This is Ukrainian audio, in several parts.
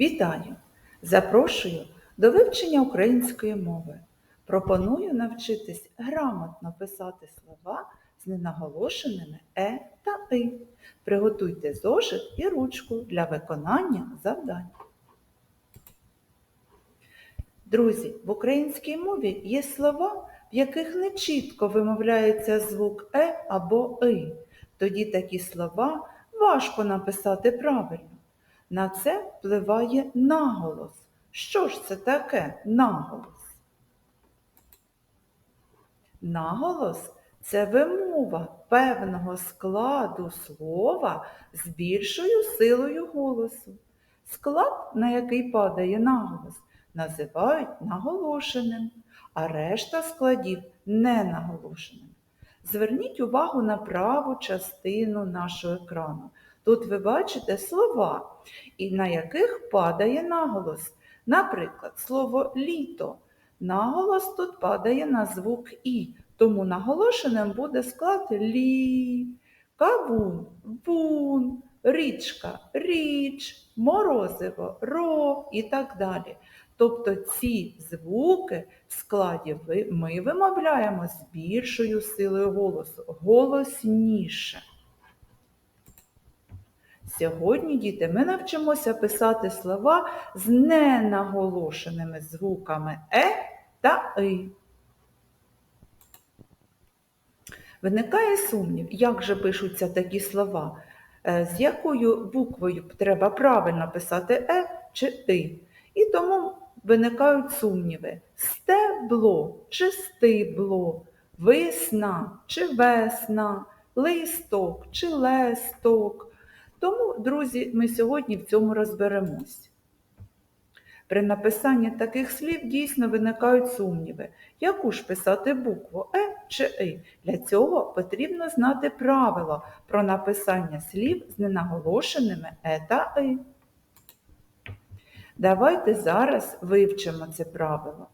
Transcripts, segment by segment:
Вітаю! Запрошую до вивчення української мови. Пропоную навчитись грамотно писати слова з ненаголошеними е та и. Приготуйте зошит і ручку для виконання завдань. Друзі, в українській мові є слова, в яких не чітко вимовляється звук е або и. Тоді такі слова важко написати правильно. На це впливає наголос. Що ж це таке наголос? Наголос це вимова певного складу слова з більшою силою голосу. Склад, на який падає наголос, називають наголошеним, а решта складів ненаголошеним. Зверніть увагу на праву частину нашого екрану. Тут ви бачите слова, і на яких падає наголос. Наприклад, слово літо. Наголос тут падає на звук І, тому наголошеним буде склад лі, кавун, вун, річка, річ, морозиво, ро і так далі. Тобто ці звуки в складі ми вимовляємо з більшою силою голосу, голосніше. Сьогодні, діти, ми навчимося писати слова з ненаголошеними звуками е та и. Виникає сумнів, як же пишуться такі слова, е, з якою буквою треба правильно писати е чи и. І тому виникають сумніви. Стебло чи стибло, весна чи весна, листок чи лесток. Тому, друзі, ми сьогодні в цьому розберемось. При написанні таких слів дійсно виникають сумніви, яку ж писати букву Е чи И. Для цього потрібно знати правило про написання слів з ненаголошеними Е та И. Давайте зараз вивчимо це правило.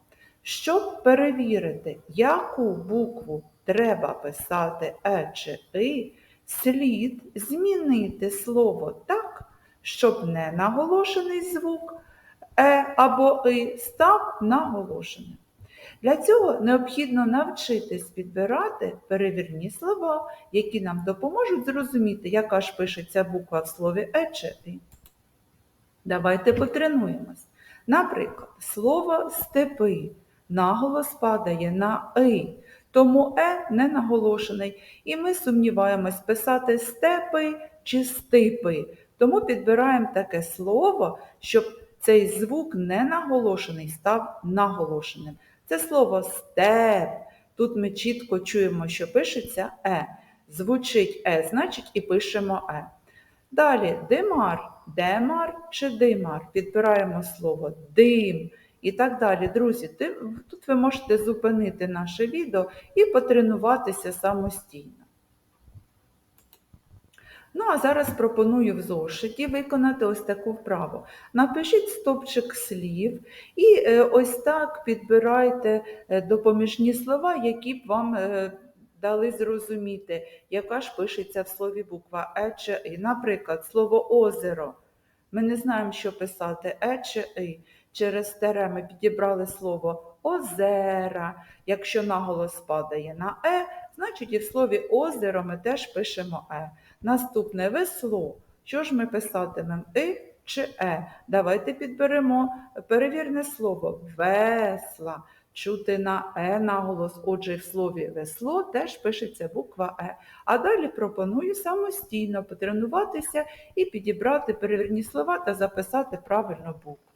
Щоб перевірити, яку букву треба писати Е чи И, слід змінити слово так, щоб не наголошений звук Е або И став наголошеним. Для цього необхідно навчитись підбирати перевірні слова, які нам допоможуть зрозуміти, яка ж пишеться буква в слові Е чи И. Давайте потренуємось. Наприклад, слово степи наголос падає на И, тому Е не наголошений. І ми сумніваємось писати степи чи стипи. Тому підбираємо таке слово, щоб цей звук не наголошений став наголошеним. Це слово степ. Тут ми чітко чуємо, що пишеться Е. Звучить Е, значить і пишемо Е. Далі димар, демар чи димар. Підбираємо слово дим і так далі. Друзі, тут ви можете зупинити наше відео і потренуватися самостійно. Ну, а зараз пропоную в зошиті виконати ось таку вправу. Напишіть стопчик слів і е, ось так підбирайте е, допоміжні слова, які б вам е, дали зрозуміти, яка ж пишеться в слові буква Е чи И. Наприклад, слово озеро. Ми не знаємо, що писати Е чи И. Через тере ми підібрали слово озера. Якщо наголос падає на Е, значить і в слові озеро ми теж пишемо Е. Наступне весло. Що ж ми писатимемо И чи Е? Давайте підберемо перевірне слово весла. Чути на Е наголос, отже, в слові весло теж пишеться буква Е. А далі пропоную самостійно потренуватися і підібрати перевірні слова та записати правильно букви.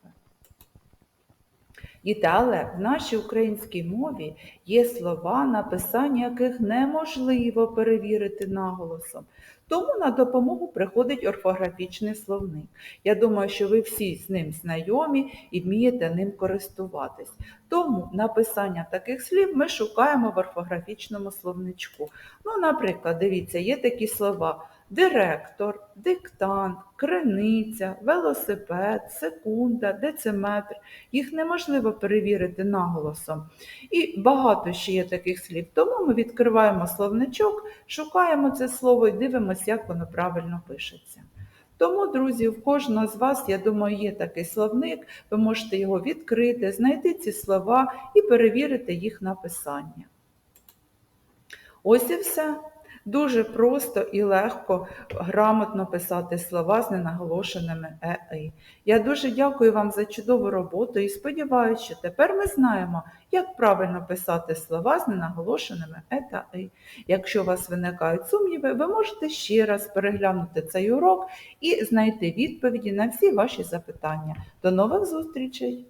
Діти, але в нашій українській мові є слова, написання яких неможливо перевірити наголосом. Тому на допомогу приходить орфографічний словник. Я думаю, що ви всі з ним знайомі і вмієте ним користуватись. Тому написання таких слів ми шукаємо в орфографічному словничку. Ну, Наприклад, дивіться, є такі слова директор, диктант, криниця, велосипед, секунда, дециметр. Їх неможливо перевірити наголосом. І багато ще є таких слів. Тому ми відкриваємо словничок, шукаємо це слово і дивимося, як воно правильно пишеться. Тому, друзі, в кожного з вас, я думаю, є такий словник, ви можете його відкрити, знайти ці слова і перевірити їх написання. Ось і все. Дуже просто і легко, грамотно писати слова з ненаголошеними «е-и». Я дуже дякую вам за чудову роботу і сподіваюся, що тепер ми знаємо, як правильно писати слова з ненаголошеними «е» та «и». Якщо у вас виникають сумніви, ви можете ще раз переглянути цей урок і знайти відповіді на всі ваші запитання. До нових зустрічей!